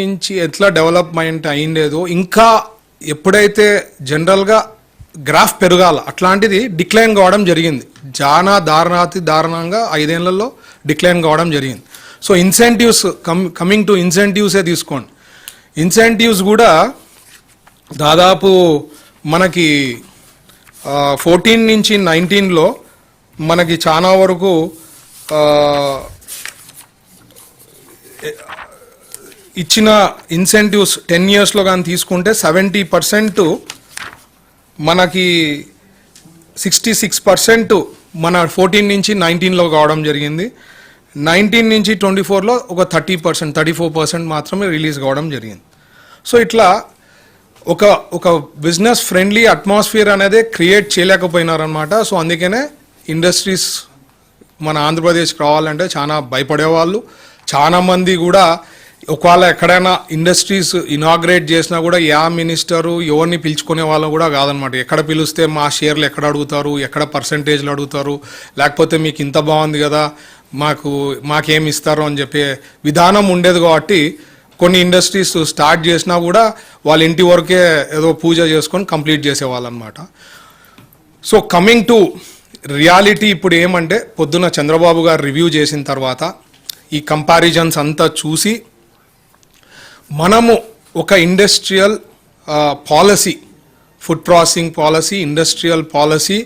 నుంచి ఎట్లా డెవలప్మెంట్ అయిందేదో ఇంకా ఎప్పుడైతే జనరల్గా గ్రాఫ్ పెరగాల అట్లాంటిది డిక్లైన్ కావడం జరిగింది. చాలా దారుణాతి దారుణంగా ఐదేళ్ళలో డిక్లైన్ కావడం జరిగింది. So incentives come coming to ఇన్సెంటివ్సే తీసుకోండి. ఇన్సెంటివ్స్ కూడా దాదాపు మనకి ఫోర్టీన్ నుంచి నైన్టీన్లో మనకి చాలా వరకు ఇచ్చిన ఇన్సెంటివ్స్ టెన్ ఇయర్స్లో కానీ తీసుకుంటే సెవెంటీ పర్సెంట్ మనకి సిక్స్టీ సిక్స్ పర్సెంట్ మన ఫోర్టీన్ నుంచి నైన్టీన్లో కావడం జరిగింది. నైన్టీన్ నుంచి ట్వంటీ ఫోర్లో ఒక thirty percent thirty four percent మాత్రమే రిలీజ్ కావడం జరిగింది. సో ఇట్లా ఒక ఒక బిజినెస్ ఫ్రెండ్లీ అట్మాస్ఫియర్ అనేది క్రియేట్ చేయలేకపోయినారనమాట సో అందుకనే ఇండస్ట్రీస్ మన ఆంధ్రప్రదేశ్కి రావాలంటే చాలా భయపడేవాళ్ళు. చాలా మంది కూడా ఒకవేళ ఎక్కడైనా ఇండస్ట్రీస్ ఇనాగ్రేట్ చేసినా కూడా యా మినిస్టరు ఎవరిని పిలుచుకునే వాళ్ళు కూడా కాదనమాట. ఎక్కడ పిలిస్తే మా షేర్లు ఎక్కడ అడుగుతారు ఎక్కడ పర్సంటేజ్లు అడుగుతారు లేకపోతే మీకు ఇంత బాగుంది కదా మాకు మాకేమి ఇస్తారు అని చెప్పే విధానం ఉండేది కాబట్టి కొన్ని ఇండస్ట్రీస్ స్టార్ట్ చేసినా కూడా వాళ్ళ ఇంటి వరకే ఏదో పూజ చేసుకొని కంప్లీట్ చేసేవాళ్ళు అనమాట సో కమింగ్ టు రియాలిటీ ఇప్పుడు ఏమంటే పొద్దున చంద్రబాబు గారు రివ్యూ చేసిన తర్వాత ఈ కంపారిజన్స్ అంతా చూసి మనము ఒక industrial policy food processing policy industrial policy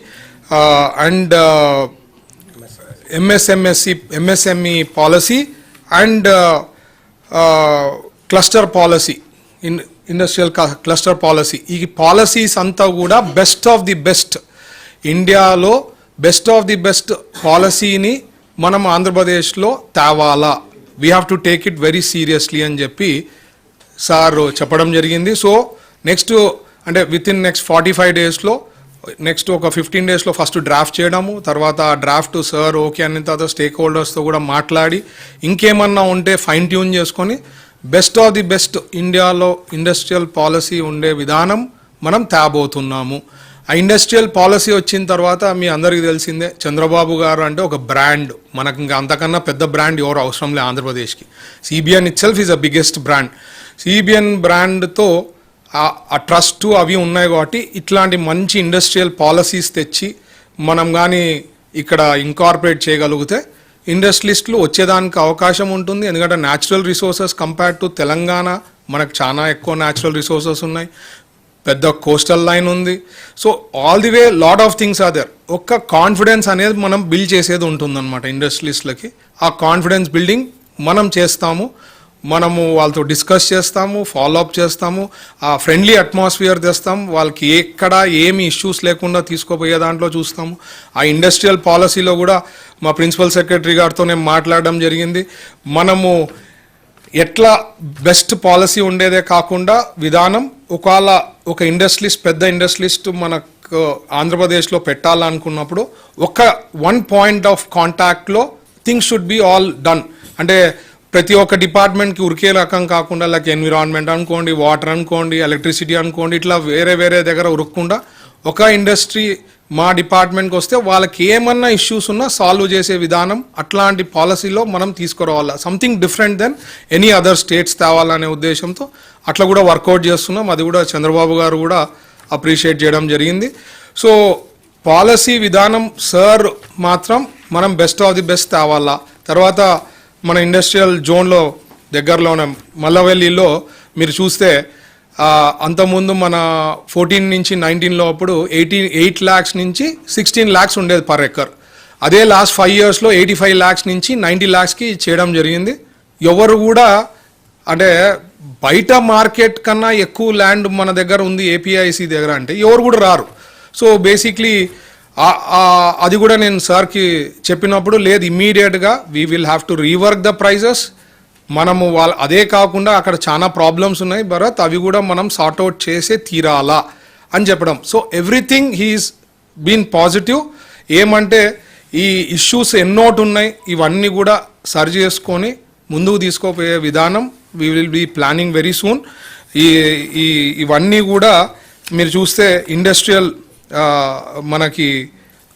and MSMSC MSME policy and cluster policy in industrial cluster policy ఈ పాలసీస్ అంతా కూడా బెస్ట్ ఆఫ్ ది బెస్ట్ ఇండియాలో బెస్ట్ ఆఫ్ ది బెస్ట్ పాలసీని మనం ఆంధ్రప్రదేశ్లో తేవాలా. We have to take it very seriously అని చెప్పి sir చెప్పడం జరిగింది. సో నెక్స్ట్ అంటే within next forty five డేస్లో నెక్స్ట్ ఒక ఫిఫ్టీన్ డేస్లో ఫస్ట్ డ్రాఫ్ట్ చేయడము తర్వాత ఆ డ్రాఫ్ట్ సార్ ఓకే అన్న తర్వాత స్టేక్ హోల్డర్స్తో కూడా మాట్లాడి ఇంకేమన్నా ఉంటే ఫైన్ ట్యూన్ చేసుకొని బెస్ట్ ఆఫ్ ది బెస్ట్ ఇండియాలో ఇండస్ట్రియల్ పాలసీ ఉండే విధానం మనం తేబోతున్నాము. ఆ ఇండస్ట్రియల్ పాలసీ వచ్చిన తర్వాత మీ అందరికీ తెలిసిందే చంద్రబాబు గారు అంటే ఒక బ్రాండ్ మనకు ఇంకా అంతకన్నా పెద్ద బ్రాండ్ ఎవరు అవసరం లేదు ఆంధ్రప్రదేశ్కి. CBN itself is a biggest brand CBN బ్రాండ్తో ఆ ట్రస్ట్ అవి ఉన్నాయి కాబట్టి ఇట్లాంటి మంచి ఇండస్ట్రియల్ పాలసీస్ తెచ్చి మనం కానీ ఇక్కడ ఇంకార్పొరేట్ చేయగలిగితే ఇండస్ట్రియలిస్టులు వచ్చేదానికి అవకాశం ఉంటుంది. ఎందుకంటే natural resources compare to Telangana మనకు చాలా ఎక్కువ న్యాచురల్ రిసోర్సెస్ ఉన్నాయి. పెద్ద కోస్టల్ లైన్ ఉంది. So all the way lot of things are there ఒక్క కాన్ఫిడెన్స్ అనేది మనం బిల్డ్ చేసేది ఉంటుందన్నమాట ఇండస్ట్రియలిస్ట్లకి ఆ కాన్ఫిడెన్స్ బిల్డింగ్ మనం చేస్తాము. మనము వాళ్ళతో డిస్కస్ చేస్తాము ఫాలో అప్ చేస్తాము ఆ ఫ్రెండ్లీ అట్మాస్ఫియర్ తెస్తాం వాళ్ళకి ఎక్కడ ఏమి ఇష్యూస్ లేకుండా తీసుకోపోయే దాంట్లో చూస్తాము. ఆ ఇండస్ట్రియల్ పాలసీలో కూడా మా ప్రిన్సిపల్ సెక్రటరీ గారితో నేను మాట్లాడడం జరిగింది. మనము ఎట్లా బెస్ట్ పాలసీ ఉండేదే కాకుండా విధానం ఒకవేళ ఒక ఇండస్ట్రీస్ పెద్ద ఇండస్ట్రీస్ట్ మనకు ఆంధ్రప్రదేశ్లో పెట్టాలనుకున్నప్పుడు ఒక వన్ పాయింట్ ఆఫ్ కాంటాక్ట్లో things should be all done అంటే ప్రతి ఒక్క డిపార్ట్మెంట్కి ఉరికే రకం కాకుండా లైక్ ఎన్విరాన్మెంట్ అనుకోండి వాటర్ అనుకోండి ఎలక్ట్రిసిటీ అనుకోండి ఇట్లా వేరే వేరే దగ్గర ఉరకకుండా ఒక ఇండస్ట్రీ మా డిపార్ట్మెంట్కి వస్తే వాళ్ళకి ఏమన్నా ఇష్యూస్ ఉన్నా సాల్వ్ చేసే విధానం అట్లాంటి పాలసీలో మనం తీసుకురావాలా. Something different than any other states తేవాలనే ఉద్దేశంతో అట్లా కూడా వర్కౌట్ చేస్తున్నాం. అది కూడా చంద్రబాబు గారు కూడా అప్రిషియేట్ చేయడం జరిగింది. సో పాలసీ విధానం సార్ మాత్రం మనం బెస్ట్ ఆఫ్ ది బెస్ట్ తేవాలా. తర్వాత మన ఇండస్ట్రియల్ జోన్లో దగ్గరలోనే మల్లవెల్లిలో మీరు చూస్తే అంతకుముందు మన ఫోర్టీన్ నుంచి నైన్టీన్లో అప్పుడు ఎయిటీన్ ఎయిట్ ల్యాక్స్ నుంచి సిక్స్టీన్ ల్యాక్స్ ఉండేది పర్ ఎకర్. అదే లాస్ట్ ఫైవ్ ఇయర్స్లో ఎయిటీ ఫైవ్ ల్యాక్స్ నుంచి నైంటీ ల్యాక్స్కి చేయడం జరిగింది. ఎవరు కూడా అంటే బయట మార్కెట్ కన్నా ఎక్కువ ల్యాండ్ మన దగ్గర ఉంది ఏపీఐసి దగ్గర అంటే ఎవరు కూడా రారు. సో బేసిక్లీ అది కూడా నేను సార్కి చెప్పినప్పుడు లేదు ఇమ్మీడియట్గా we will have to rework the prices మనము వాళ్ళ అదే కాకుండా అక్కడ చాలా ప్రాబ్లమ్స్ ఉన్నాయి భరత్. అవి కూడా మనం సార్ట్అవుట్ చేసే తీరాలా అని చెప్పడం. So everything he is been positive ఏమంటే ఈ ఇష్యూస్ ఎన్నోటి ఉన్నాయి ఇవన్నీ కూడా సరి చేసుకొని ముందుకు తీసుకోపోయే విధానం we will be planning very soon ఈ ఈ ఇవన్నీ కూడా మీరు చూస్తే ఇండస్ట్రియల్ మనకి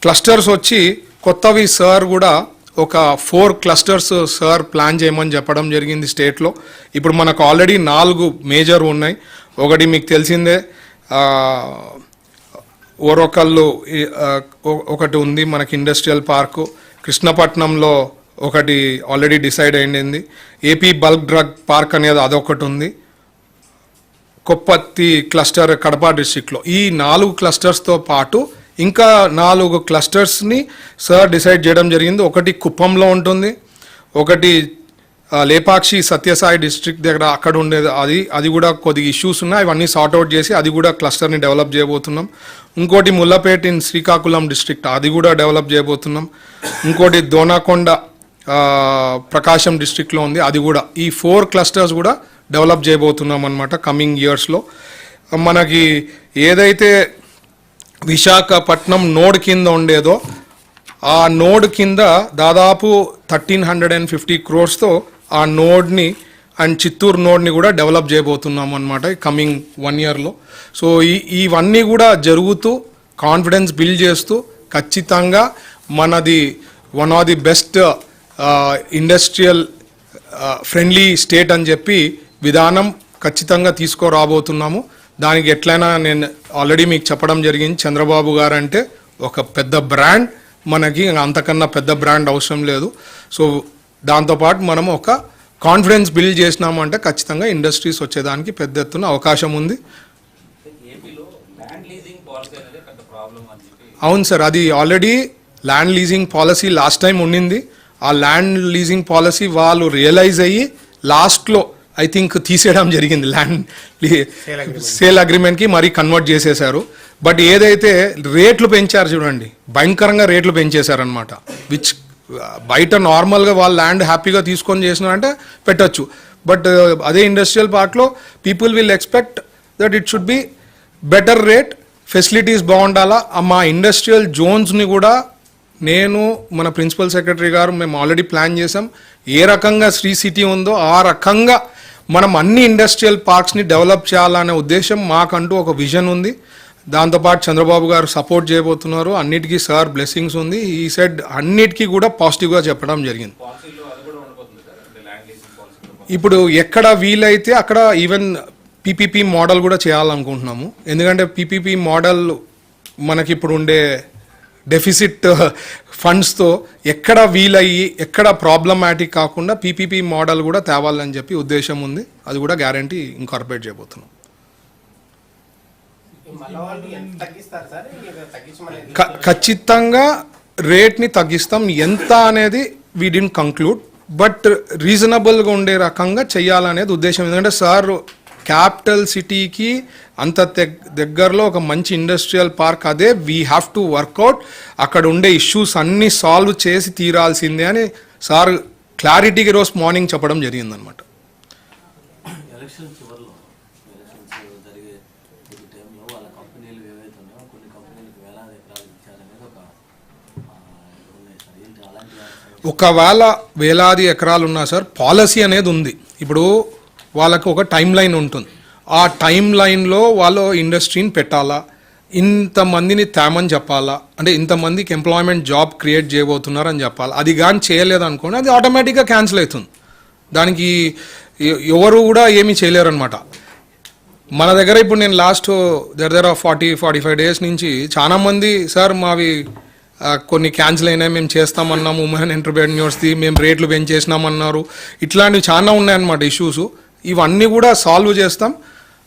క్లస్టర్స్ వచ్చి కొత్తవి సార్ కూడా ఒక ఫోర్ క్లస్టర్స్ సార్ ప్లాన్ చేయమని చెప్పడం జరిగింది స్టేట్లో ఇప్పుడు మనకు ఆల్రెడీ నాలుగు మేజర్ ఉన్నాయి. ఒకటి మీకు తెలిసిందే ఆ, ఓరొకళ్ళు ఒకటి ఉంది మనకి ఇండస్ట్రియల్ పార్కు కృష్ణపట్నంలో ఒకటి ఆల్రెడీ డిసైడ్ అయింది. ఏపీ బల్క్ డ్రగ్ పార్క్ అనేది అదొకటి ఉంది. కొప్పత్తి క్లస్టర్ కడప డిస్టిక్లో ఈ నాలుగు క్లస్టర్స్తో పాటు ఇంకా నాలుగు క్లస్టర్స్ని సార్ డిసైడ్ చేయడం జరిగింది. ఒకటి కుప్పంలో ఉంటుంది. ఒకటి లేపాక్షి సత్యసాయి డిస్ట్రిక్ట్ దగ్గర అక్కడ ఉండేది. అది అది కూడా కొద్దిగా ఇష్యూస్ ఉన్నాయి. అవన్నీ సార్ట్అవుట్ చేసి అది కూడా క్లస్టర్ని డెవలప్ చేయబోతున్నాం. ఇంకోటి ముల్లపేట ఇన్ శ్రీకాకుళం డిస్ట్రిక్ట్. అది కూడా డెవలప్ చేయబోతున్నాం. ఇంకోటి దోనాకొండ ప్రకాశం డిస్ట్రిక్ట్లో ఉంది. అది కూడా. ఈ ఫోర్ క్లస్టర్స్ కూడా డెవలప్ చేయబోతున్నాం అనమాట కమింగ్ ఇయర్స్లో మనకి ఏదైతే విశాఖపట్నం నోడ్ కింద ఉండేదో ఆ నోడ్ కింద దాదాపు థర్టీన్ హండ్రెడ్ అండ్ ఫిఫ్టీ క్రోర్స్తో ఆ నోడ్ని అండ్ చిత్తూరు నోడ్ని కూడా డెవలప్ చేయబోతున్నాం అనమాట కమింగ్ వన్ ఇయర్లో సో ఈ ఇవన్నీ కూడా జరుగుతూ కాన్ఫిడెన్స్ బిల్డ్ చేస్తూ ఖచ్చితంగా మనది one of the best industrial friendly state అని చెప్పి విధానం ఖచ్చితంగా తీసుకురాబోతున్నాము. దానికి ఎట్లయినా నేను ఆల్రెడీ మీకు చెప్పడం జరిగింది. చంద్రబాబు గారు అంటే ఒక పెద్ద బ్రాండ్ మనకి అంతకన్నా పెద్ద బ్రాండ్ అవసరం లేదు. సో దాంతోపాటు మనం ఒక కాన్ఫిడెన్స్ బిల్డ్ చేసినామంటే ఖచ్చితంగా ఇండస్ట్రీస్ వచ్చేదానికి పెద్ద ఎత్తున అవకాశం ఉంది. అవును సార్ అది already land leasing policy last time ఉండింది ఆ ల్యాండ్ లీజింగ్ పాలసీ వాళ్ళు రియలైజ్ అయ్యి లాస్ట్లో ఐ థింక్ తీసేయడం జరిగింది ల్యాండ్ సేల్ అగ్రిమెంట్కి మరీ కన్వర్ట్ చేసేశారు. బట్ ఏదైతే రేట్లు పెంచారు చూడండి భయంకరంగా రేట్లు పెంచేశారనమాట విచ్ బయట నార్మల్గా వాళ్ళు ల్యాండ్ హ్యాపీగా తీసుకొని చేసినారంటే పెట్టొచ్చు. బట్ అదే ఇండస్ట్రియల్ పార్క్లో people will expect that it should be better rate facilities బాగుండాలా. మా ఇండస్ట్రియల్ జోన్స్ని కూడా నేను మన ప్రిన్సిపల్ సెక్రటరీ గారు మేము ఆల్రెడీ ప్లాన్ చేసాం ఏ రకంగా శ్రీ సిటీ ఉందో ఆ రకంగా మనం అన్ని ఇండస్ట్రియల్ పార్క్స్ని డెవలప్ చేయాలనే ఉద్దేశం మాకంటూ ఒక విజన్ ఉంది. దాంతోపాటు చంద్రబాబు గారు సపోర్ట్ చేయబోతున్నారు. అన్నిటికీ సార్ బ్లెస్సింగ్స్ ఉంది. ఈ సైడ్ అన్నిటికీ కూడా పాజిటివ్గా చెప్పడం జరిగింది. ఇప్పుడు ఎక్కడ వీలైతే అక్కడ ఈవెన్ పీపీపీ మోడల్ కూడా చేయాలనుకుంటున్నాము. ఎందుకంటే పీపీపీ మోడల్ మనకి ఇప్పుడు ఉండే డెఫిసిట్ ఫండ్స్తో ఎక్కడ వీలయ్యి ఎక్కడ ప్రాబ్లమాటిక్ కాకుండా పీపీపీ మోడల్ కూడా తేవాలని చెప్పి ఉద్దేశం ఉంది. అది కూడా గ్యారంటీ ఇంకార్పొరేట్ చేయబోతున్నాం. ఖచ్చితంగా రేట్ని తగ్గిస్తాం. ఎంత అనేది వీ డింట్ కంక్లూడ్ బట్ రీజనబుల్గా ఉండే రకంగా చెయ్యాలనేది ఉద్దేశం. ఎందుకంటే సార్ క్యాపిటల్ సిటీకి అంత దగ్గరలో ఒక మంచి ఇండస్ట్రియల్ పార్క్ అదే we have to work out అక్కడ ఉండే ఇష్యూస్ అన్నీ సాల్వ్ చేసి తీరాల్సిందే అని సార్ క్లారిటీకి రోజు మార్నింగ్ చెప్పడం జరిగిందనమాట ఒకవేళ వేలాది ఎకరాలు ఉన్నా సార్ పాలసీ అనేది ఉంది. ఇప్పుడు వాళ్ళకు ఒక టైం లైన్ ఉంటుంది. ఆ టైం లైన్లో వాళ్ళు ఇండస్ట్రీని పెట్టాలా? ఇంతమందిని తేమని చెప్పాలా? అంటే ఇంతమందికి ఎంప్లాయ్మెంట్ జాబ్ క్రియేట్ చేయబోతున్నారని చెప్పాలి? అది కానీ చేయలేదనుకోండి అది ఆటోమేటిక్గా క్యాన్సిల్ అవుతుంది. దానికి ఎవరు కూడా ఏమీ చేయలేరనమాట మన దగ్గర ఇప్పుడు నేను లాస్ట్ దగ్గర దగ్గర ఫార్టీ ఫార్టీ ఫైవ్ డేస్ నుంచి చాలా మంది సార్ మావి కొన్ని క్యాన్సిల్ అయినాయి మేము చేస్తామన్నాము ఉమెన్ ఎంటర్ప్రెన్యూర్స్ది మేము రేట్లు పెంచేసినామన్నారు. ఇట్లాంటివి చాలా ఉన్నాయన్నమాట ఇష్యూస్ ఇవన్నీ కూడా సాల్వ్ చేస్తాం.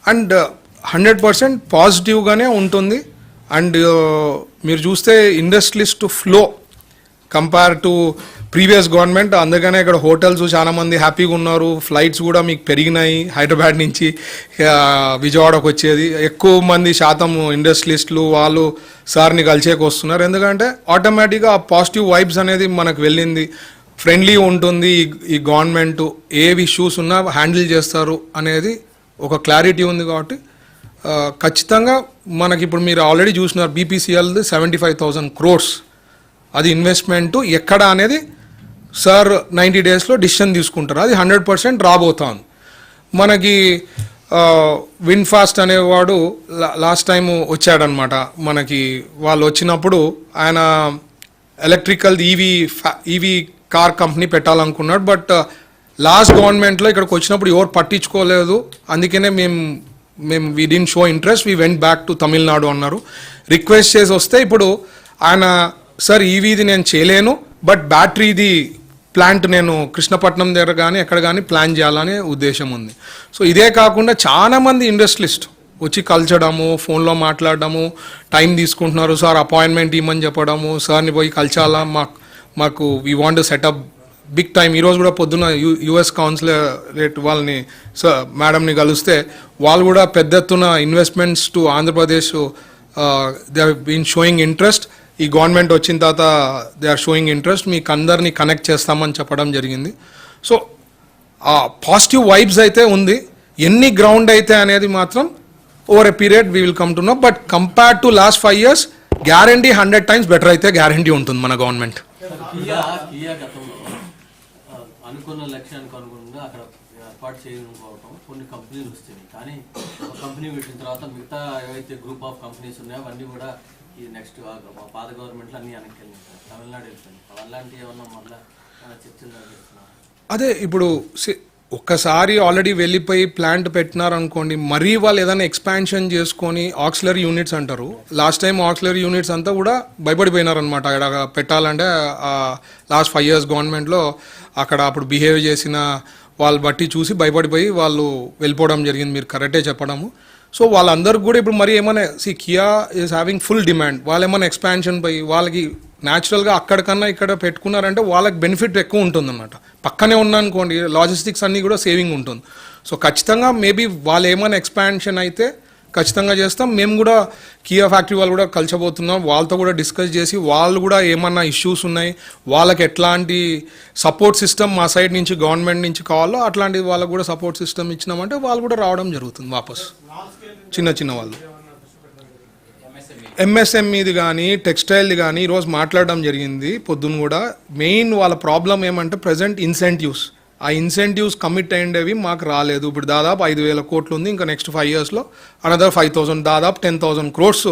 అండ్ హండ్రెడ్ పర్సెంట్ పాజిటివ్గానే ఉంటుంది. అండ్ మీరు చూస్తే industrialist flow compare to previous government. అందుకనే ఇక్కడ హోటల్స్ చాలామంది హ్యాపీగా ఉన్నారు. ఫ్లైట్స్ కూడా మీకు పెరిగినాయి. హైదరాబాద్ నుంచి విజయవాడకు వచ్చేది. ఎక్కువ మంది శాతం ఇండస్ట్రియలిస్టులు వాళ్ళు సార్ని కలిసేకి వస్తున్నారు. ఎందుకంటే ఆటోమేటిక్గా ఆ పాజిటివ్ వైబ్స్ అనేది మనకు వెళ్ళింది. ఫ్రెండ్లీ ఉంటుంది ఈ- ఈ గవర్నమెంట్. ఏ ఇష్యూస్ ఉన్నా హ్యాండిల్ చేస్తారు అనేది ఒక క్లారిటీ ఉంది కాబట్టి ఖచ్చితంగా మనకి ఇప్పుడు మీరు ఆల్రెడీ చూసినారు బీపీసీఎల్ది సెవెంటీ ఫైవ్ థౌజండ్ క్రోర్స్ అది ఇన్వెస్ట్మెంట్ ఎక్కడ అనేది సార్ నైంటీ డేస్లో డిసిషన్ తీసుకుంటారు. అది హండ్రెడ్ పర్సెంట్ రాబోతోంది మనకి విన్ ఫాస్ట్ అనేవాడు లాస్ట్ టైం వచ్చాడనమాట. మనకి వాళ్ళు వచ్చినప్పుడు ఆయన electrical EV EV car company పెట్టాలనుకున్నాడు but last గవర్నమెంట్లో ఇక్కడికి వచ్చినప్పుడు ఎవరు పట్టించుకోలేదు. అందుకనే మేము మేము we didn't show interest we went back to Tamil Nadu అన్నారు. రిక్వెస్ట్ చేసి వస్తే ఇప్పుడు ఆయన సార్ ఈవీది నేను చేయలేను బట్ బ్యాటరీది ప్లాంట్ నేను కృష్ణపట్నం దగ్గర కానీ ఎక్కడ కానీ ప్లాన్ చేయాలనే ఉద్దేశం ఉంది. సో ఇదే కాకుండా చాలా మంది ఇండస్ట్రియలిస్ట్ వచ్చి కలచడము ఫోన్లో మాట్లాడడము టైం తీసుకుంటున్నారు సార్ అపాయింట్మెంట్ ఇవ్వమని చెప్పడము సార్ని పోయి కలచాలా? మాకు మాకు we want set up big time ఈరోజు కూడా పొద్దున్న యూ యుఎస్ కౌన్సిలరేట్ వాళ్ళని మేడంని కలిస్తే వాళ్ళు కూడా పెద్ద ఎత్తున investments to Andhra Pradesh they been showing interest ఈ గవర్నమెంట్ వచ్చిన తర్వాత దే ఆర్ షోయింగ్ ఇంట్రెస్ట్ మీకు అందరినీ కనెక్ట్ చేస్తామని చెప్పడం జరిగింది సో ఆ పాజిటివ్ వైబ్స్ అయితే ఉంది ఎన్ని గ్రౌండ్ అయితే అనేది మాత్రం over a period we will come to know but compare to last five years guarantee hundred times better అయితే గ్యారంటీ ఉంటుంది మన గవర్నమెంట్ అనుకున్న లక్ష్యానికి అనుగుణంగా అక్కడ ఏర్పాటు చేయకపోవటం కొన్ని కంపెనీలు వస్తాయి. కానీ ఒక కంపెనీ పెట్టిన తర్వాత మిగతా ఏవైతే గ్రూప్ ఆఫ్ కంపెనీస్ ఉన్నాయో అవన్నీ కూడా ఈ నెక్స్ట్ పాత గవర్నమెంట్లో అన్ని వెనక్కి వెళ్ళినాయి సార్. తమిళనాడు వెళ్ళిపోయింది అలాంటివి ఏమన్నా మళ్ళీ చర్చలు అదే ఇప్పుడు ఒక్కసారి ఆల్రెడీ వెళ్ళిపోయి ప్లాంట్ పెట్టినారనుకోండి మరీ వాళ్ళు ఏదైనా ఎక్స్పాన్షన్ చేసుకొని ఆక్సిలరీ యూనిట్స్ అంటారు. లాస్ట్ టైం ఆక్సిలరీ యూనిట్స్ అంతా కూడా భయపడిపోయినారనమాట అక్కడ పెట్టాలంటే లాస్ట్ ఫైవ్ ఇయర్స్ గవర్నమెంట్లో అక్కడ అప్పుడు బిహేవ్ చేసిన వాళ్ళు బట్టి చూసి భయపడిపోయి వాళ్ళు వెళ్ళిపోవడం జరిగింది. మీరు కరెక్టే చెప్పడము. సో వాళ్ళందరికీ కూడా ఇప్పుడు మరి ఏమైనా see Kia is having full demand వాళ్ళు ఏమైనా ఎక్స్పాన్షన్ పోయి వాళ్ళకి న్యాచురల్గా అక్కడికన్నా ఇక్కడ పెట్టుకున్నారంటే వాళ్ళకి బెనిఫిట్ ఎక్కువ ఉంటుందన్నమాట. పక్కనే ఉన్నానుకోండి లాజిస్టిక్స్ అన్నీ కూడా సేవింగ్ ఉంటుంది. సో ఖచ్చితంగా మేబీ వాళ్ళు ఏమైనా ఎక్స్పాన్షన్ అయితే ఖచ్చితంగా చేస్తాం. మేము కూడా కియా ఫ్యాక్టరీ వాళ్ళు కూడా కలిసబోతున్నాం వాళ్ళతో కూడా డిస్కస్ చేసి వాళ్ళు కూడా ఏమన్నా ఇష్యూస్ ఉన్నాయి వాళ్ళకి ఎట్లాంటి సపోర్ట్ సిస్టమ్ మా సైడ్ నుంచి గవర్నమెంట్ నుంచి కావాలో అట్లాంటి వాళ్ళకు కూడా సపోర్ట్ సిస్టమ్ ఇచ్చినామంటే వాళ్ళు కూడా రావడం జరుగుతుంది వాపస్. చిన్న చిన్న వాళ్ళు. ఎంఎస్ఎంఈది కానీ టెక్స్టైల్ది కానీ ఈరోజు మాట్లాడడం జరిగింది పొద్దున్న కూడా. మెయిన్ వాళ్ళ ప్రాబ్లం ఏమంటే ప్రజెంట్ ఇన్సెంటివ్స్ ఆ ఇన్సెంటివ్స్ కమిట్ అయ్యేవి మాకు రాలేదు. ఇప్పుడు దాదాపు ఐదు వేల కోట్లు ఉంది. ఇంకా నెక్స్ట్ ఫైవ్ ఇయర్స్లో అనదర్ ఫైవ్ థౌసండ్ దాదాపు టెన్ థౌసండ్ క్రోర్స్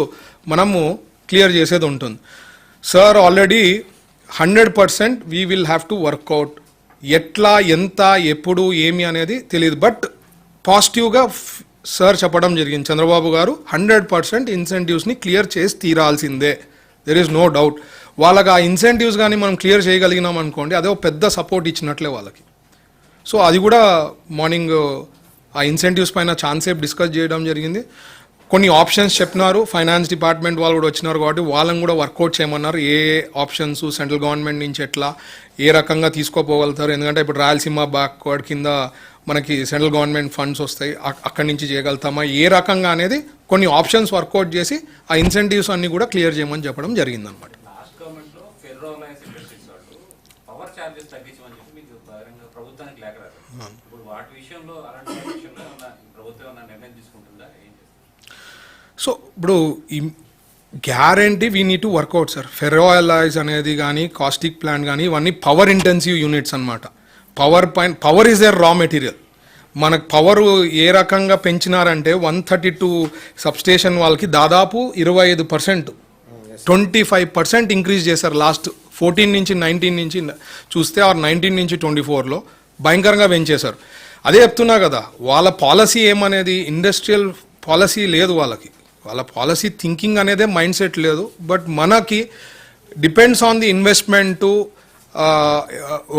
మనము క్లియర్ చేసేది ఉంటుంది. Sir already hundred percent we will have to work out ఎట్లా ఎంత ఎప్పుడు ఏమి అనేది తెలియదు బట్ పాజిటివ్గా సార్ చెప్పడం జరిగింది. చంద్రబాబు గారు హండ్రెడ్ పర్సెంట్ ఇన్సెంటివ్స్ని క్లియర్ చేసి తీరాల్సిందే. దెర్ ఈస్ నో డౌట్ వాళ్ళకి ఆ ఇన్సెంటివ్స్ కానీ మనం క్లియర్ చేయగలిగినాం అనుకోండి అదే పెద్ద సపోర్ట్ ఇచ్చినట్లే వాళ్ళకి. సో అది కూడా మార్నింగ్ ఆ ఇన్సెంటివ్స్ పైన ఛాన్సేపు డిస్కస్ చేయడం జరిగింది. కొన్ని ఆప్షన్స్ చెప్పినారు. ఫైనాన్స్ డిపార్ట్మెంట్ వాళ్ళు కూడా వచ్చినారు కాబట్టి వాళ్ళని కూడా వర్కౌట్ చేయమన్నారు. ఏ ఆప్షన్స్ సెంట్రల్ గవర్నమెంట్ నుంచి ఎట్లా ఏ రకంగా తీసుకోపోగలుగుతారు? ఎందుకంటే ఇప్పుడు రాయలసీమ బ్యాక్వర్డ్ కింద మనకి సెంట్రల్ గవర్నమెంట్ ఫండ్స్ వస్తాయి. అక్కడి నుంచి చేయగలుగుతామా? ఏ రకంగా అనేది కొన్ని ఆప్షన్స్ వర్కౌట్ చేసి ఆ ఇన్సెంటివ్స్ అన్ని కూడా క్లియర్ చేయమని చెప్పడం జరిగిందనమాట లాస్ట్ గవర్నమెంట్లో ఫెర్రో అలయన్స్ ఇండస్ట్రీస్ వాళ్ళు పవర్ చార్జెస్ తగ్గించమని చెప్పి మీకు బహిరంగ ప్రభుత్వానికి లేఖ రాశారు ఇప్పుడు వాటి విషయంలో అలాంటి విషయంలో ఏమన్నా ప్రభుత్వం ఏమన్నా నిర్ణయం తీసుకుంటుందా ఏం చేస్తారు సో ఇప్పుడు ఈ guarantee we need to work out sir. Ferro alloys అనేది కానీ కాస్టిక్ ప్లాంట్ కానీ ఇవన్నీ పవర్ ఇంటెన్సివ్ యూనిట్స్ అన్నమాట. Power point power is a raw material. మనకు పవర్ ఏ రకంగా పెంచినారంటే వన్ థర్టీ టూ సబ్స్టేషన్ వాళ్ళకి దాదాపు ఇరవై ఐదు percent twenty five percent increase చేశారు లాస్ట్ ఫోర్టీన్ నుంచి నైన్టీన్ నుంచి చూస్తే ఆర్ నైన్టీన్ నుంచి ట్వంటీ ఫోర్లో భయంకరంగా పెంచేశారు. అదే చెప్తున్నా కదా వాళ్ళ పాలసీ ఏమనేది ఇండస్ట్రియల్ పాలసీ లేదు వాళ్ళకి. వాళ్ళ పాలసీ థింకింగ్ అనేదే మైండ్ సెట్ లేదు. బట్ మనకి డిపెండ్స్ ఆన్ ది ఇన్వెస్ట్మెంట్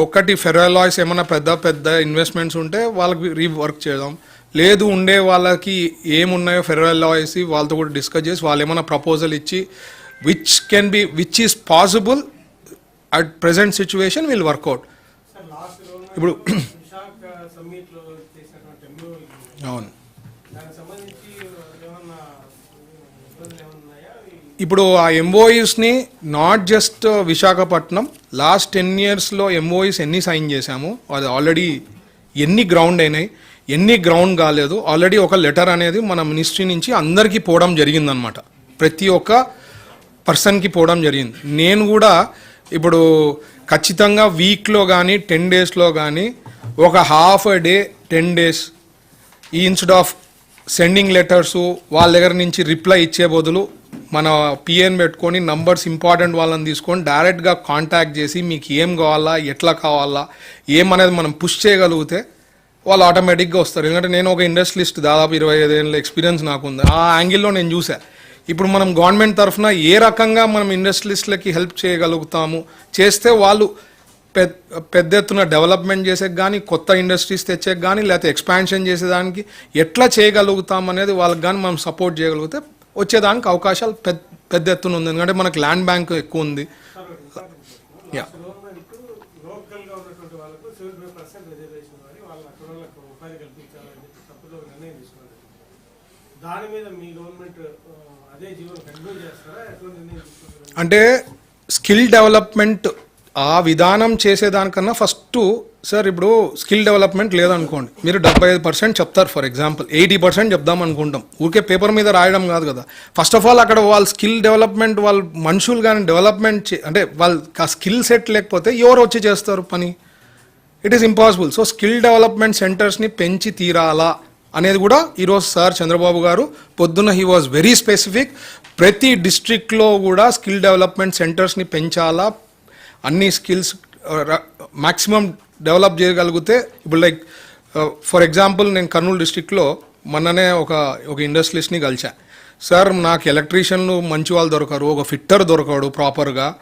ఒకటి ఫెరాలాయిస్ ఏమైనా పెద్ద పెద్ద ఇన్వెస్ట్మెంట్స్ ఉంటే వాళ్ళకి రీవర్క్ చేద్దాం. లేదు ఉండే వాళ్ళకి ఏమున్నాయో ఫెరాలాయిస్ వాళ్ళతో కూడా డిస్కస్ చేసి వాళ్ళు ఏమైనా ప్రపోజల్ ఇచ్చి which can be which is possible at present situation will work out ఇప్పుడు అవును. ఇప్పుడు ఆ ఎంఓయూస్ని not just Visakhapatnam last ten ఇయర్స్లో ఎంఓయూస్ ఎన్ని సైన్ చేశాము? అది ఆల్రెడీ ఎన్ని గ్రౌండ్ అయినాయి? ఎన్ని గ్రౌండ్ కాలేదు? ఆల్రెడీ ఒక లెటర్ అనేది మన మినిస్ట్రీ నుంచి అందరికీ పోవడం జరిగిందనమాట ప్రతి ఒక్క పర్సన్కి పోవడం జరిగింది. నేను కూడా ఇప్పుడు ఖచ్చితంగా వీక్లో కానీ టెన్ డేస్లో కానీ ఒక హాఫ్ డే టెన్ డేస్ ఈ ఇన్స్టెడ్ ఆఫ్ సెండింగ్ లెటర్స్ వాళ్ళ దగ్గర నుంచి రిప్లై ఇచ్చే బదులు మన పిఎన్ పెట్టుకొని నంబర్స్ ఇంపార్టెంట్ వాళ్ళని తీసుకొని డైరెక్ట్గా కాంటాక్ట్ చేసి మీకు ఏం కావాలా ఎట్లా కావాలా ఏమనేది మనం పుష్ చేయగలిగితే వాళ్ళు ఆటోమేటిక్గా వస్తారు. ఎందుకంటే నేను ఒక ఇండస్ట్రియలిస్ట్ దాదాపు ఇరవై ఐదేళ్ళ ఎక్స్పీరియన్స్ నాకు ఉంది. ఆ యాంగిల్లో నేను చూసా ఇప్పుడు మనం గవర్నమెంట్ తరఫున ఏ రకంగా మనం ఇండస్ట్రియలిస్ట్లకి హెల్ప్ చేయగలుగుతాము చేస్తే వాళ్ళు పెద్ద పెద్ద ఎత్తున డెవలప్మెంట్ చేసేకి కానీ కొత్త ఇండస్ట్రీస్ తెచ్చేకి కానీ లేకపోతే ఎక్స్పాన్షన్ చేసేదానికి ఎట్లా చేయగలుగుతాం అనేది వాళ్ళకి కానీ మనం సపోర్ట్ చేయగలిగితే వచ్చేదానికి అవకాశాలు పెద్ద పెద్ద ఎత్తున ఉంది. ఎందుకంటే మనకి ల్యాండ్ బ్యాంక్ ఎక్కువ ఉంది. దాని మీద మీ గవర్నమెంట్ అదే కంటిన్యూ చేస్తారా? తీసుకుంటారు? అంటే స్కిల్ డెవలప్మెంట్ ఆ విధానం చేసేదానికన్నా ఫస్ట్ సార్ ఇప్పుడు స్కిల్ డెవలప్మెంట్ లేదనుకోండి. మీరు డెబ్బై ఐదు పర్సెంట్ చెప్తారు ఫర్ ఎగ్జాంపుల్. ఎయిటీ పర్సెంట్ చెప్దాం అనుకుంటాం ఊరికే పేపర్ మీద రాయడం కాదు కదా. ఫస్ట్ ఆఫ్ ఆల్ అక్కడ వాళ్ళ స్కిల్ డెవలప్మెంట్ వాళ్ళ మనుషులు కానీ డెవలప్మెంట్ అంటే వాళ్ళ ఆ స్కిల్ సెట్ లేకపోతే ఎవరు వచ్చి చేస్తారు పని? It is impossible so skill development సెంటర్స్ని పెంచి తీరాలా అనేది కూడా ఈరోజు సార్ చంద్రబాబు గారు పొద్దున్న హీ వాజ్ వెరీ స్పెసిఫిక్ ప్రతి డిస్ట్రిక్ట్లో కూడా స్కిల్ డెవలప్మెంట్ సెంటర్స్ని పెంచాలా అన్ని స్కిల్స్ మ్యాక్సిమం డెవలప్ చేయగలిగితే ఇప్పుడు లైక్ ఫర్ ఎగ్జాంపుల్ నేను కర్నూలు డిస్ట్రిక్ట్లో మొన్ననే ఒక ఒక ఇండస్ట్రీస్ని కలిసా సార్ నాకు ఎలక్ట్రీషియన్లు మంచి వాళ్ళు దొరకరు ఒక ఫిట్టర్ దొరకడు ప్రాపర్గా.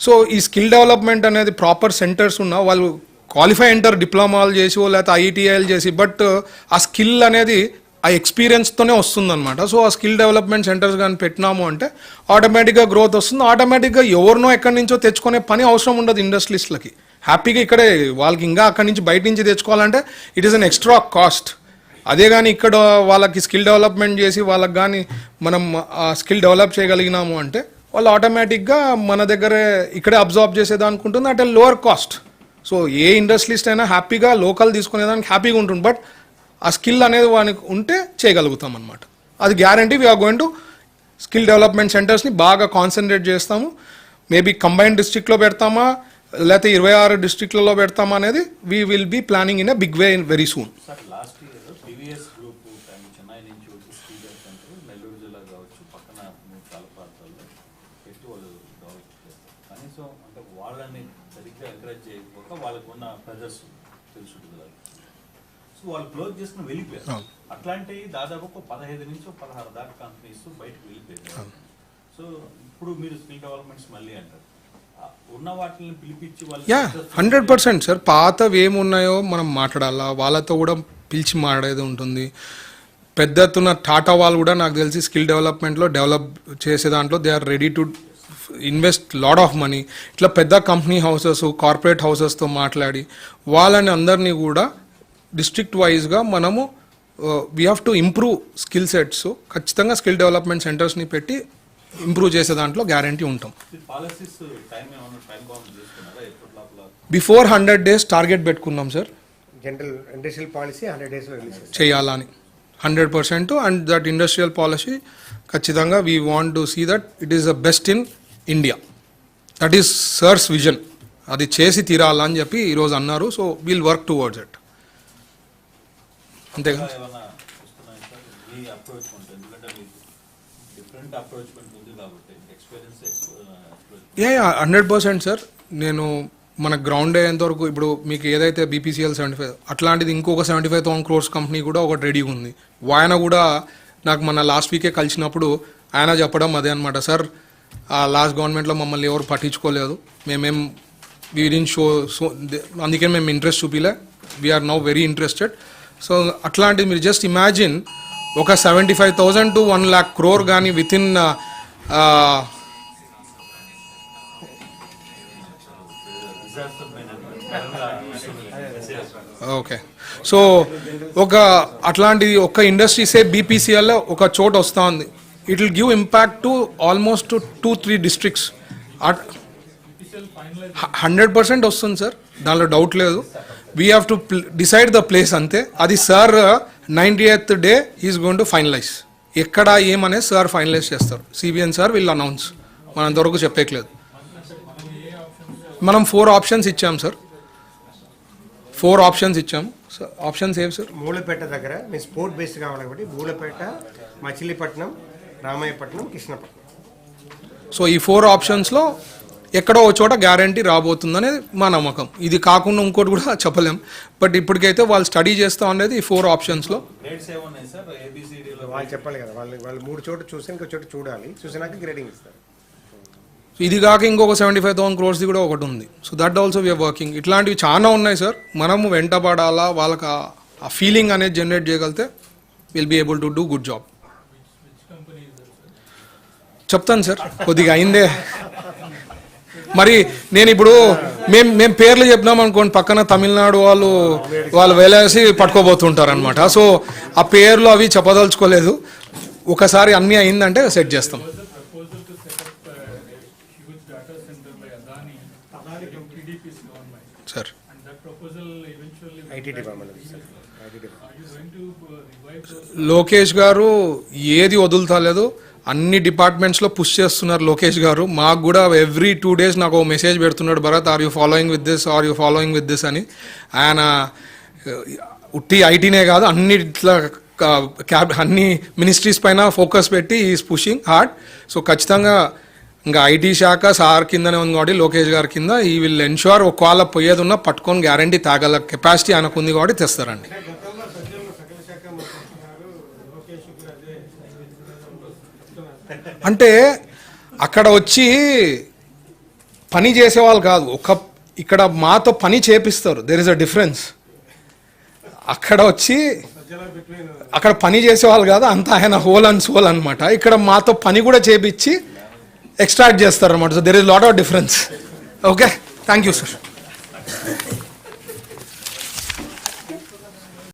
సో ఈ స్కిల్ డెవలప్మెంట్ అనేది ప్రాపర్ సెంటర్స్ ఉన్న వాళ్ళు క్వాలిఫై ఎంటర్ డిప్లొమాలు చేసి లేకపోతే ఐటీఐలు చేసి బట్ ఆ స్కిల్ అనేది ఆ ఎక్స్పీరియన్స్తోనే వస్తుందన్నమాట. సో ఆ స్కిల్ డెవలప్మెంట్ సెంటర్స్ కానీ పెట్టినాము అంటే ఆటోమేటిక్గా గ్రోత్ వస్తుంది. ఆటోమేటిక్గా ఎవరినో ఎక్కడి నుంచో తెచ్చుకునే పని అవసరం ఉండదు ఇండస్ట్రీస్లకి హ్యాపీగా ఇక్కడే వాళ్ళకి ఇంకా అక్కడి నుంచి బయట నుంచి తెచ్చుకోవాలంటే it is an extra cost అదే కానీ ఇక్కడ వాళ్ళకి స్కిల్ డెవలప్మెంట్ చేసి వాళ్ళకి కానీ మనం ఆ స్కిల్ డెవలప్ చేయగలిగినాము అంటే వాళ్ళు ఆటోమేటిక్గా మన దగ్గరే ఇక్కడే అబ్జార్బ్ చేసేదానికి ఉంటుంది. అట్ లోవర్ కాస్ట్ సో ఏ ఇండస్ట్రీస్ట్ అయినా హ్యాపీగా లోకల్ తీసుకునేదానికి హ్యాపీగా ఉంటుంది. బట్ ఆ స్కిల్ అనేది వానికి ఉంటే చేయగలుగుతాం అనమాట అది guarantee we're going to skill development సెంటర్స్ని బాగా కాన్సన్ట్రేట్ చేస్తాము. మేబీ కంబైన్ డిస్టిక్లో పెడతామా? లేకపోతే ఇరవై ఆరు డిస్ట్రిక్ట్లలో పెడతామా అనేది we will be planning in a big way in very soon sir last year TVS group time Chennai నుంచి వచ్చి స్పీకర్ సెంటర్ నెల్లూరు జిల్లా కావచ్చు పక్కన మూడు చాలా ప్రాంతాల్లో పెట్టి వాళ్ళు డెవలప్ చేస్తారు కనీసం అంటే వాళ్ళని సరిగ్గా ఎంకరేజ్ చేయకపోక వాళ్ళకు ఉన్న ప్రెజర్స్ తెలుసుంటుంది సో వాళ్ళు క్లోజ్ చేసుకుని వెళ్ళిపోయారు. అవును. అట్లాంటి దాదాపు ఒక పదహైదు నుంచి పదహారు దాకా కంపెనీస్ బయటకు వెళ్ళిపోయారు. సో ఇప్పుడు మీరు స్కిల్ డెవలప్మెంట్స్ మళ్ళీ అంటారు. యా హండ్రెడ్ పర్సెంట్ సార్ పాతవి ఏమున్నాయో మనం మాట్లాడాలా? వాళ్ళతో కూడా పిలిచి మాట్లాడేది ఉంటుంది. పెద్ద ఎత్తున టాటా వాళ్ళు కూడా నాకు తెలిసి స్కిల్ డెవలప్మెంట్లో డెవలప్ చేసే దాంట్లో they are ready to invest lot of money ఇట్లా పెద్ద కంపెనీ హౌసెస్ కార్పొరేట్ హౌసెస్తో మాట్లాడి వాళ్ళని అందరినీ కూడా డిస్ట్రిక్ట్ వైజ్గా మనము we have to improve skill sets ఖచ్చితంగా స్కిల్ డెవలప్మెంట్ సెంటర్స్ని పెట్టి ఇంప్రూవ్ చేసే దాంట్లో గ్యారంటీ ఉంటాం. బిఫోర్ హండ్రెడ్ డేస్ టార్గెట్ పెట్టుకున్నాం sir general industrial policy hundred డేస్లో రిలీజ్ చేస్తారు చేయాలని. Hundred percent and that industrial policy ఖచ్చితంగా we want to see that it is the best in India that is sir's vision అది చేసి తీరాలని చెప్పి ఈరోజు అన్నారు. So we'll work towards it yeah yeah hundred percent sir? నేను మన ground అయ్యేంత వరకు ఇప్పుడు మీకు ఏదైతే బీపీసీఎల్ సెవెంటీ ఫైవ్ అట్లాంటిది ఇంకొక seventy five thousand crores company కూడా ఒకటి రెడీగా ఉంది. ఆయన కూడా నాకు మన లాస్ట్ వీకే కలిసినప్పుడు ఆయన చెప్పడం అదే అనమాట సార్ ఆ లాస్ట్ గవర్నమెంట్లో మమ్మల్ని ఎవరు పట్టించుకోలేదు. మేమేం వీరిన్ షో సో అందుకే మేము interest చూపిలే. We're now very interested so అట్లాంటివి మీరు జస్ట్ ఇమాజిన్ ఒక seventy five thousand to one lakh crore కానీ విత్ ఇన్ ఓకే సో ఒక అట్లాంటిది ఒక ఇండస్ట్రీసే బీపీసీఎల్ ఒక చోట వస్తూ ఉంది it will give impact to almost two three districts hundred percent వస్తుంది సార్ దానిలో డౌట్ లేదు. We have to decide the place అంతే అది sir ninety eighth day is going to finalise ఎక్కడ ఏమనేది సార్ ఫైనలైజ్ చేస్తారు. సిబిఎన్ సార్ విల్ అనౌన్స్ మనం అంతవరకు చెప్పేయట్లేదు. మనం ఫోర్ ఆప్షన్స్ ఇచ్చాం సార్ ఫోర్ ఆప్షన్స్ ఇచ్చాం. సార్ ఆప్షన్స్ ఏవి సార్ మూలపేట దగ్గర మీ స్పోర్ట్ బేస్డ్ కావాలి కాబట్టి మూలపేట మచిలీపట్నం రామాయపట్నం కృష్ణపట్నం. సో ఈ ఫోర్ ఆప్షన్స్లో ఎక్కడో ఒక చోట గ్యారంటీ రాబోతుందనేది మా నమ్మకం. ఇది కాకుండా ఇంకోటి కూడా చెప్పలేం. బట్ ఇప్పటికైతే వాళ్ళు స్టడీ చేస్తా ఉండేది ఈ ఫోర్ ఆప్షన్స్లో వాళ్ళు చెప్పాలి కదా వాళ్ళు వాళ్ళు మూడు చోట్ల చూసి ఇంకో చోట చూడాలి. చూసినాక గ్రేడింగ్ ఇస్తారు. ఇది కాక ఇంకొక సెవెంటీ ఫైవ్ థౌసండ్ క్రోర్స్ది కూడా ఒకటి ఉంది. So that also we're working ఇట్లాంటివి చాలా ఉన్నాయి సార్. మనము వెంటబడాలా వాళ్ళకి ఆ- ఆ ఫీలింగ్ అనేది జనరేట్ చేయగలిగితే will be able to do good job చెప్తాను సార్. కొద్దిగా అయిందే. మరి నేను ఇప్పుడు మేము మేము పేర్లు చెప్పినాం అనుకోండి పక్కన తమిళనాడు వాళ్ళు వాళ్ళు వెళ్ళేసి పట్టుకోబోతుంటారు అనమాట సో ఆ పేర్లు అవి చెప్పదలుచుకోలేదు. ఒకసారి అన్నీ అయిందంటే సెట్ చేస్తాం. సార్? లోకేష్ గారు ఏది వదులుతలేదు అన్ని డిపార్ట్మెంట్స్లో పుష్ చేస్తున్నారు లోకేష్ గారు. మాకు కూడా ఎవ్రీ టూ డేస్ నాకు మెసేజ్ పెడుతున్నాడు Bharat are you following with this are you following with this అని. ఆయన ఉట్టి ఐటీనే కాదు అన్ని ఇట్లా క్యాబ్ అన్ని మినిస్ట్రీస్ పైన ఫోకస్ పెట్టి ఈస్ పుషింగ్ హార్డ్ సో ఖచ్చితంగా ఇంకా ఐటీ శాఖ సార్ కిందనే ఉంది కాబట్టి లోకేష్ గారి కింద ఈ విల్ ఎన్ష్యూర్ ఒకవేళ పోయేది ఉన్నా పట్టుకొని గ్యారంటీ తాగల కెపాసిటీ ఆయనకు ఉంది కాబట్టి తెస్తారండి అంటే గతంలో సజ్జలు సకల శాఖ మంత్రి గారు లోకేష్ కూడా అదే చెప్తున్నారు అంటే అక్కడ వచ్చి పని చేసేవాళ్ళు కాదు. ఒక ఇక్కడ మాతో పని చేపిస్తారు. దెర్ ఇస్ అ డిఫరెన్స్ అక్కడ వచ్చి అక్కడ పని చేసేవాళ్ళు కాదు. అంతా ఆయన హోల్ అండ్ సోల్ అనమాట ఇక్కడ మాతో పని కూడా చేపించి ఎక్స్ట్రాక్ట్ చేస్తారు అనమాట so there is lot of difference okay thank you sir